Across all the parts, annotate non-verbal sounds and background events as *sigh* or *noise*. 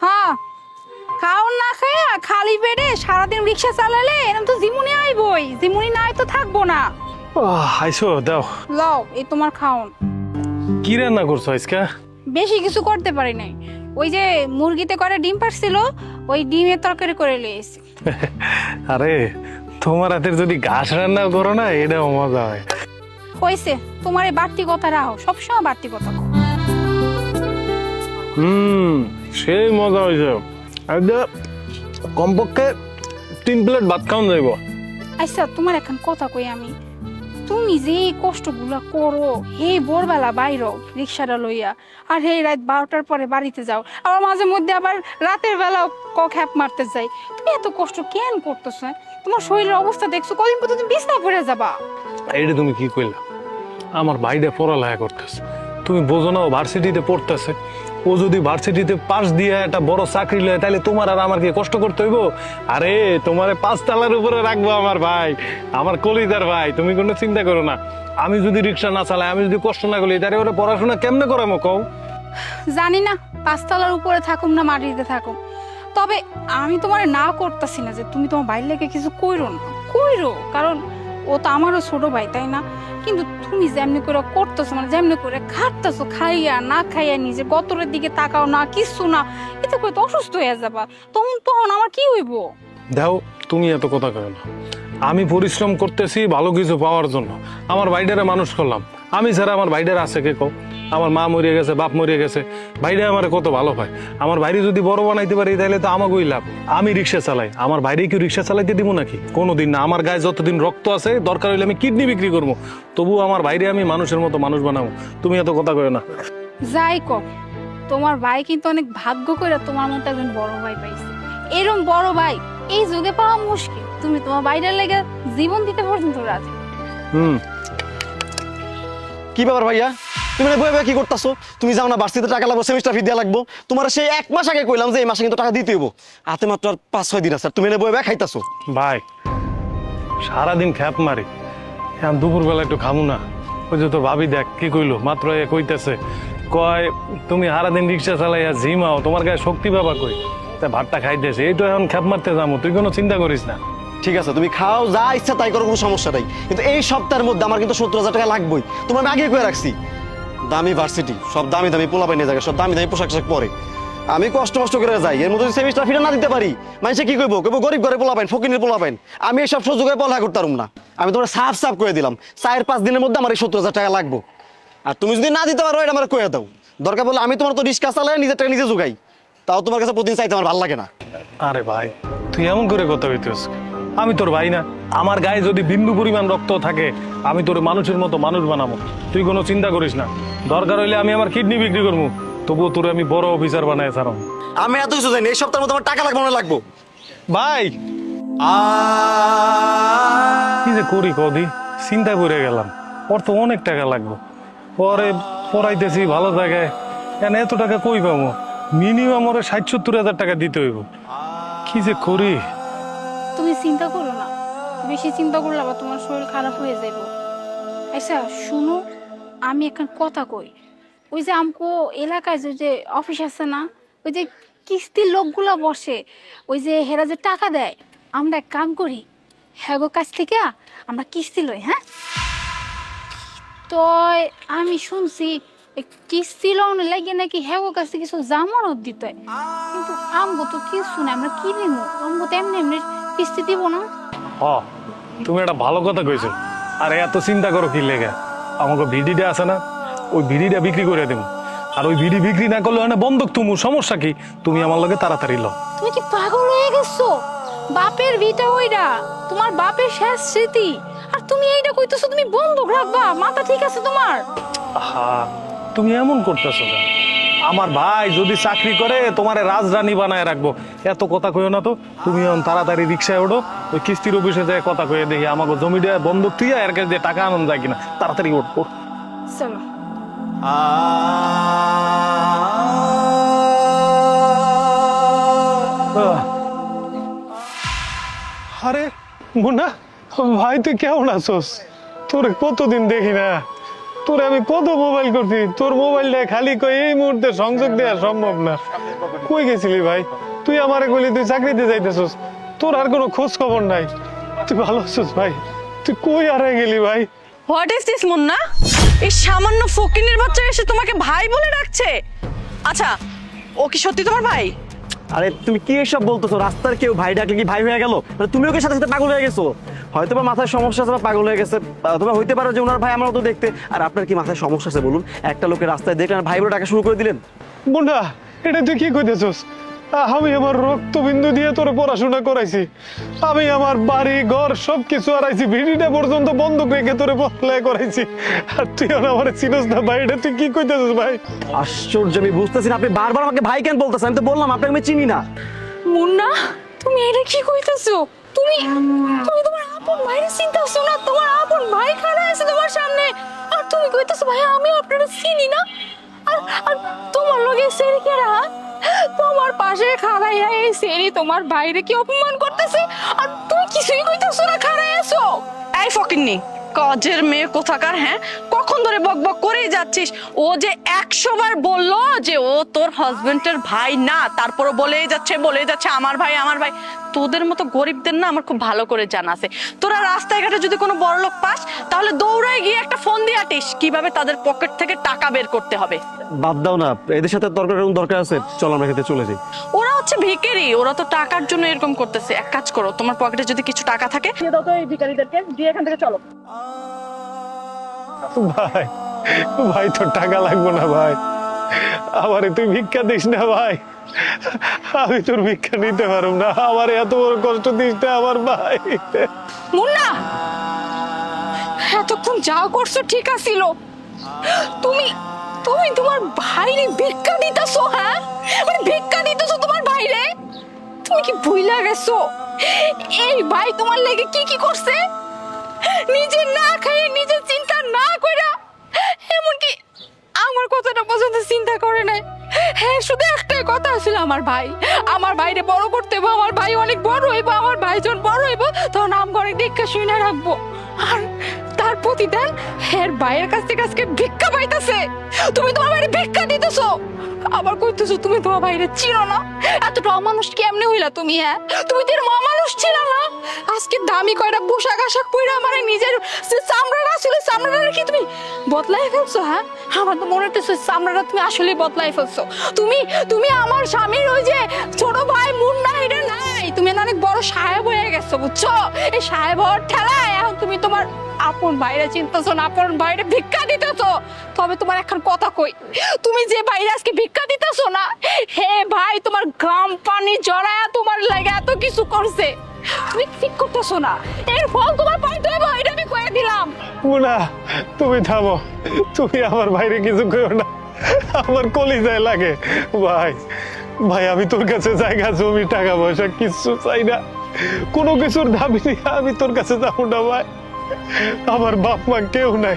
হ্যাঁ। খাওন না খায়া খালি পেটে সারাদিন রিক্সা চালালে এরকম তো জিমুনি আইবই। জিমুনি না আই তো থাকব না। আইসো দাও। লও এই তোমার খাওন। কি রান্না করছ আজকে? বেশি কিছু করতে পারি নাই। ওই যে মুরগিতে করে ডিম পারছিল ওই ডিমের তরকারি করে লিয়েছি *laughs* আরে তোমার হাতের যদি ঘাস রান্না করো না এটাও মজা হয়। কইছে তোমার এই বাড়তি কথা রাখো সবসময় বাড়তি কথা কও। হুম সেই মজা হয়েছে। একদম কমপক্ষে তিন প্লেট ভাত খাওয়ান যাইব। আচ্ছা তোমার এখন কথা কই আমি। তুমি যে এই কষ্টগুলা করো হে ভোরবেলা বাইরো রিক্সাটা লইয়া আর হে রাত বারোটার পরে বাড়িতে যাও। আবার মাঝে মধ্যে আবার রাতের বেলা ক খ্যাপ মারতে যাই। তুমি এত কষ্ট কেন করতেছ হ্যাঁ? তোমার শরীরের অবস্থা দেখছ কদিন পর তুমি বিছনা পড়ে যাবা। এইটা তুমি কি কইলা? আমার ভাইটা পড়ালেখা করতেছে। তুমি বোঝো না ও ভার্সিটিতে পড়তেছে। ও যদি ভার্সিটিতে পাস দিয়ে একটা বড় চাকরি লয় তাহলে তোমার আর আমার কি কষ্ট করতে হইব? আরে, তোমার পাঁচ তালার উপরে রাখব আমার ভাই, আমার কলিদার ভাই, তুমি কোনো চিন্তা করো না। আমি যদি রিক্সা না চালাই, আমি যদি কষ্ট না করি তাহলে ওরা পড়াশোনা কেমনে করামো কও? জানি না পাঁচতলার উপরে থাকুম না মাটিতে থাকুম তবে আমি তোমার না করতেছি না যে তুমি তোমার বাইর লেগে কিছু কইরো না। কইরো, কারণ ও তো আমারও ছোট ভাই, তাই না? কিন্তু তুমি যেমনি করে করতেছো মানে যেমনি করে খাটতেছো, খাইয়া না খাইয়া নিজে গতরের দিকে তাকাও না কিছু না, এতে করে তো অসুস্থ হয়ে যাবা। তখন তখন আমার কি হইব? দাও তুমি এত কথা কেন আমি পরিশ্রম করতেছি ভালো কিছু পাওয়ার জন্য। আমার বাইডারে মানুষ করলাম। আমি ছাড়া আমার ভাইডার আছে কে কও? আমার মা মরিয়ে গেছে বাপ মরিয়ে গেছে। ভাইডা আমার কত ভালো পায়। আমার ভাইরে যদি বড় বানাইতে পারি তাহলে তো আমাকেই লাভ। আমি রিক্সা চালাই। আমার ভাইরে কি রিক্সা চালাইতে দিব নাকি? কোনোদিন না। আমার গায়ে যতদিন রক্ত আছে দরকার হইলে আমি কিডনি বিক্রি করব। তবু আমার ভাইরে আমি মানুষের মতো মানুষ বানাবো। তুমি এত কথা কয় না। যাই কো তোমার ভাই কিন্তু অনেক ভাগ্য করে তোমার মতো একজন বড় ভাই পাইছে। এরকম বড় ভাই এই যুগে পাওয়া মুশকিল। তুমি তোমার বাইরের লেগে জীবন দিতে পর্যন্ত রাজি। হুম। কি ব্যাপার ভাইয়া? তুমি না বয়ে কি করতেছো? তুমি যাও না বার্ষিতে টাকা লাগবো সেমিস্টার ফি দেওয়া লাগবো, তোমার সেই এক মাস আগে কইলাম যে এই মাসে কিন্তু টাকা দিতে হইব। হাতে মাত্র আর পাঁচ ছয় দিন আছে তুমি না বয়ে বয়ে খাইতাছো। ভাই, সারাদিন খ্যাপ মারি। এখন দুপুরবেলা একটু খামু না। ওই যে তোর ভাবি দেখ, কি কইলো? মাত্র এ কইতেছে, কয়, তুমি সারাদিন রিক্সা চালাইয়া জিমাও তোমার গায়ে শক্তি বাবা কই? তা ভাতটা খাইতেছে। এই তো এখন খ্যাপ মারতে যাব তুই কোনো চিন্তা করিস না। ঠিক আছে, তুমি খাও, যা ইচ্ছা তাই করো, কোনো সমস্যা নাই। কিন্তু এই সপ্তাহের মধ্যে আমার কিন্তু সত্তর হাজার টাকা লাগবেই। তোমার আমি আগে কয়ে রাখছি, দামি ভার্সিটি সব দামি দামি পোলা পাই নিয়ে যাবে, সব দামি দামি পোশাক আশাক পরে। আমি কষ্ট কষ্ট করে যাই, এর মধ্যে সেমিস্টার ফিরে না দিতে পারি মানুষে কি কইবো? কইবো গরিব ঘরে পোলা পাইন ফকিনের পোলা পাইন আমি এইসব সুযোগে পড়ালেখা করতে পারুম না। আমি তোমার সাফ সাফ করে দিলাম, চার পাঁচ দিনের মধ্যে আমার এই সত্তর হাজার টাকা লাগবো। আর তুমি যদি না দিতে পারো, এটা আমার কয়ে দাও। দরকার বলে আমি তোমার তো রিক্সা চালাই নিজের টাকা নিজে যোগাই তাও তোমার কাছে প্রতিদিন চাইতে আমার ভালো লাগে না। আরে ভাই, তুই এমন করে কথা হইতেছ আমি তোর ভাই না। আমার গায়ে যদি বিন্দু পরিমাণ রক্ত থাকে আমি তোর মানুষের মতো মানুষ বানাবো। তুই কোনো চিন্তা করিস না। দরকার হইলে আমি আমার কিডনি বিক্রি করব। তবুও তোর আমি বড় অফিসার বানায় ছাড়ো আমি এত কিছু জানি এই সপ্তাহের মধ্যে আমার টাকা লাগবে না লাগবো। ভাই! কি যে করি কদি চিন্তা করে গেলাম। ওর তো অনেক টাকা লাগবে। পরে পড়াইতেছি ভালো জায়গায়। কেন এত টাকা কই পাবো? মিনিমাম ওরে ষাট সত্তর হাজার টাকা দিতে হইব। কি যে করি? তুমি চিন্তা করো না। বেশি চিন্তা করলে আবার তোমার শরীর খারাপ হয়ে যাইব। আচ্ছা শুনো, আমি এখন কথা কই। ওই যে আমকো এলাকায় যে যে অফিস আছে না, ওই যে কিস্তির লোকগুলা বসে, ওই যে হেরা যে টাকা দেয়, আমরা এক কাম করি হ্যাগো কাছ থেকে আমরা কিস্তি লই হ্যাঁ? তো আমি শুনছি এই কিস্তি লোন লাগে নাকি হ্যাগো কাছে কিছু জামানত দিতে? কিন্তু আমগো তো কিছু না আমরা কি নিবো আমগো তো এমনি এমনি কিস্তি দিব না। হ তুমি একটা ভালো কথা কইছো। আর এত চিন্তা করো কি লেগে? আমাকে ভিডিটা আছে না ওই ভিডিটা বিক্রি করে দেবো আর ওই ভিডি বিক্রি না করলে হয় না বন্ধক তুমি সমস্যা কি? তুমি আমার লগে তাড়াতাড়ি লো তুমি কি পাগল হয়ে গেছো? বাপের ভিটা ওইটা তোমার বাপের শেষ স্মৃতি। আর তুমি এইটা কইতেছো তুমি বন্ধক রাখবা মাথা ঠিক আছে তোমার? হা তুমি এমন করতেছো কেন? আমার ভাই যদি চাকরি করে তোমারে রাজরানী বানায় রাখব। এত কথা কইও না তো। তুমি এখন তাড়াতাড়ি রিক্সায় ওঠো ওই কিস্তির অফিসে যায় কথা কয়ে দেখি আমাকে জমিটা বন্ধক তুই এর কাছে দিয়ে টাকা আনন্দ যায় কিনা। তাড়াতাড়ি। চলো। আরে মুন্না ভাই তুই কেমন আছোস? তোর কতদিন দেখি না। তোর আমি কত মোবাইল করছি? তোর মোবাইলটা খালি কই এই মুহূর্তে সংযোগ দেওয়া সম্ভব না। কই গেছিলি ভাই? তুই আমারে কইলি তুই চাকরিতে যাইতেছস। তোর আর কোনো খোঁজ খবর নাই। তুই ভালো আছিস ভাই? তুই কই আরে গেলি ভাই? What is this Munna? এই সামান্য ফকিনের বাচ্চা এসে তোমাকে ভাই বলে ডাকছে। আচ্ছা ও কি সত্যি তোমার ভাই? আরে তুমি কি এসব বলতেছো? রাস্তার কেউ ভাই ডাকলে কি ভাই হয়ে গেল? তুমি ওকে সাথে সাথে পাগল হয়ে গেছো? হয়তো বা মাথায় সমস্যা আছে বা পাগল হয়ে গেছে অথবা হইতে পারো যে ওনার ভাই আমার মতো দেখতে। আর আপনার কি মাথায় সমস্যা আছে বলুন? একটা লোকের রাস্তায় দেখলেন ভাই বলে ডাকা শুরু করে দিলেন। মুন্ডা এটা তুই কি কইতেছস? আমি আমার রক্তবিন্দু দিয়ে তোরে পড়াশোনা করাইছি। আমি আমার বাড়ি ঘর সব কিছু হারাইছি। ভিডিটা পর্যন্ত বন্ধ রেখে তোরে পড়ালেখা করাইছি। আর তুই আমার চিনস না ভাই এটা তুই কি কইতেছস ভাই? আশ্চর্য আমি বুঝতেছি না আপনি বারবার আমাকে ভাই কেন বলতেছেন? আমি তো বললাম আপনাকে আমি চিনি না। মুন্না তুমি এটা কি কইতাছো? তুমি তুমি তোমার আপন ভাইয়ের চিন্তা না? তোমার আপন ভাই খাড়া আছে তোমার সামনে। আর তুমি কইতাছো, ভাই, আমি আপনারা চিনি না। আর আর তোমার লগে সেরি কেরা তোমার পাশে খাড়াইয়া এই সেরি তোমার ভাইরে কি অপমান করতেছে? আর তুমি কিছুই কইতাছো না খাড়াই আছো? এই ফকিন্নি কাজের মেয়ে কোথাকার হ্যাঁ? কখন ধরে বক বক করেই যাচ্ছিস? ও যে একশো বার বলল যে ও তোর হাজবেন্ডের ভাই না তারপরও বলেই যাচ্ছে বলেই যাচ্ছে আমার ভাই আমার ভাই। তোদের মতো গরিবদের না আমার খুব ভালো করে জানা আছে। তোরা রাস্তায় ঘাটে যদি কোনো বড় লোক পাস তাহলে দৌড়ায় গিয়ে একটা ফোন দিয়ে আটিস কীভাবে তাদের পকেট থেকে টাকা বের করতে হবে। বাদ দাও না এদের সাথে দরকার এরকম দরকার আছে চল আমরা খেতে চলে যাই। ওরা হচ্ছে ভিখারি ওরা তো টাকার জন্য এরকম করতেছে। এক কাজ করো তোমার পকেটে যদি কিছু টাকা থাকে দিয়ে দাও তো এই ভিখারিদেরকে দিয়ে এখান থেকে চলো। ভাই ভাই, তোর টাকা লাগবে না ভাই। আমারে তুই ভিক্ষা দিস না ভাই। আমি তোর ভিক্ষা নিতে পারব না। আমার এত বড় কষ্ট দিস না আমার ভাই। মুন্না! এতক্ষণ যা করছ ঠিক আছিল। তুমি তুমি তোমার ভাইরে ভিক্ষা দিতেছো হ্যাঁ? মানে ভিক্ষা দিতেছো তোমার ভাইরে? তুমি কি ভুইলা গেছো? এই ভাই তোমার লেগে কি কি করছে? নিজে না খাইয়ে নিজে চিন্তা না কইরা এমনকি আমার কথাটা পর্যন্ত চিন্তা করে নাই। হ্যাঁ শুধু একটাই কথা ছিল আমার ভাই। আমার ভাইরে বড় করতে হইব, আমার ভাই অনেক বড় হইব, আমার বড় হইব দেখা শুনে রাখব। আর তার এর ভাইয়ের কাছ থেকে আজকে ভিক্ষা পাইতাছে। তুমি তোমার বাইরে ভিক্ষা দিতেছো। আবার কইতেছো, তুমি তোমার বাইরে চিনো না। এতটা অমানুষ কেমনে হইলা তুমি হ্যাঁ? তুমি তো এরকম অমানুষ ছিল না। আজকে দামি কয়টা পোশাক আশাক পরে আমার নিজের চামড়াটা ছিল চামড়াটা কি তুমি বদলাই ফেলছো হ্যাঁ? আমার তো মনে হচ্ছে চামড়াটা তুমি আসলে বদলাই ফেলছো। তুমি তুমি আমার স্বামীর ওই যে ছোট ভাই মুন্না এটা নাই। তুমি না অনেক বড় সাহেব হয়ে গেছো, বুঝছ? এই সাহেব হওয়ার ঠেলায় এখন তুমি তোমার আপন বাইরে চিন্তাছো না, আপন বাইরে ভিক্ষা দিতেছো। তবে তোমার এখন কথা কই, তুমি যে বাইরে আজকে ভিক্ষা দিতেছো না, হে ভাই, তোমার ঘাম পানি জড়ায়া তোমার লাগে এত কিছু করছে। তুমি ঠিক করতেছো না, এর ফল তোমার পাইতে হবে এটা আমি কয়ে দিলাম। মুনা তুমি থামো, তুমি আমার বাইরে কিছু করো না। আমার কলিজায় লাগে। ভাই ভাই, আমি তোর কাছে জায়গা, জমি, টাকা পয়সা কিছু চাই না। কোনো কিছুর দাবি নেই আমি তোর কাছে যাব না, ভাই। আমার বাপ মা কেউ নাই।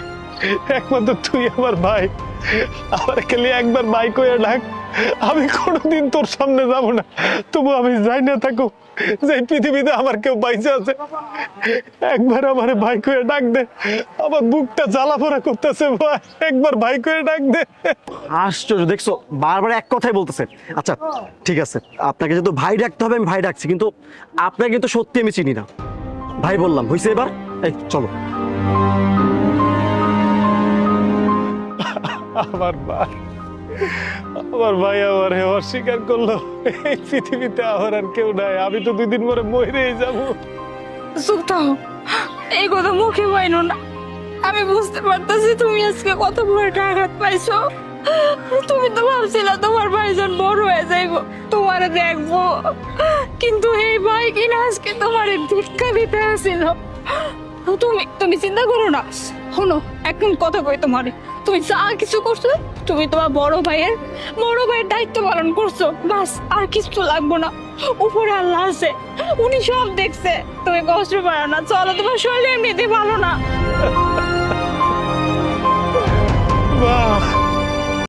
একমাত্র তুই আমার ভাই। আমার খালি একবার বাইক হয়ে ডাক। আমি কোনোদিন তোর সামনে যাব না। তবু আমি যাই না থাকো যে পৃথিবীতে আমার কেউ বাইচে আছে একবার আমার ভাই হয়ে ডাক দে। আমার বুকটা জ্বালাপোড়া করতেছে ভাই একবার ভাই হয়ে ডাক দে। আশ্চর্য দেখছ বারবার এক কথাই বলতেছে। আচ্ছা ঠিক আছে আপনাকে যেহেতু ভাই ডাকতে হবে আমি ভাই ডাকছি কিন্তু আপনাকে কিন্তু সত্যি আমি চিনি না। ভাই বললাম হয়েছে এবার? এই চলো। আমার ভাই আমার ভাই আমার অস্বীকার করল। এই পৃথিবীতে আমার আর কেউ নাই, আমি তো দুই পরে যাব। এই কথা মুখে না। আমি বুঝতে পারতেছি তুমি আজকে কত বড় আঘাত পাইছো। তুমি তো ভাবছিলে তোমার ভাইজন বড় হয়ে যাইব, তোমারে দেখব। কিন্তু এই ভাই কিনা আজকে তোমার ভিক্ষা দিতে আসছিল তুমি তুমি চিন্তা করো না। শোনো এখন কথা কই তোমারে। তুমি যা কিছু করছ, তুমি তোমার বড় ভাইয়ের বড় ভাইয়ের দায়িত্ব পালন করছ। বাস, আর কিছু লাগবো না। উপরে আল্লাহ আছে, উনি সব দেখছে। তুমি কষ্ট পারো না, চলো তোমার শরীর এমনিতে ভালো না। ভাই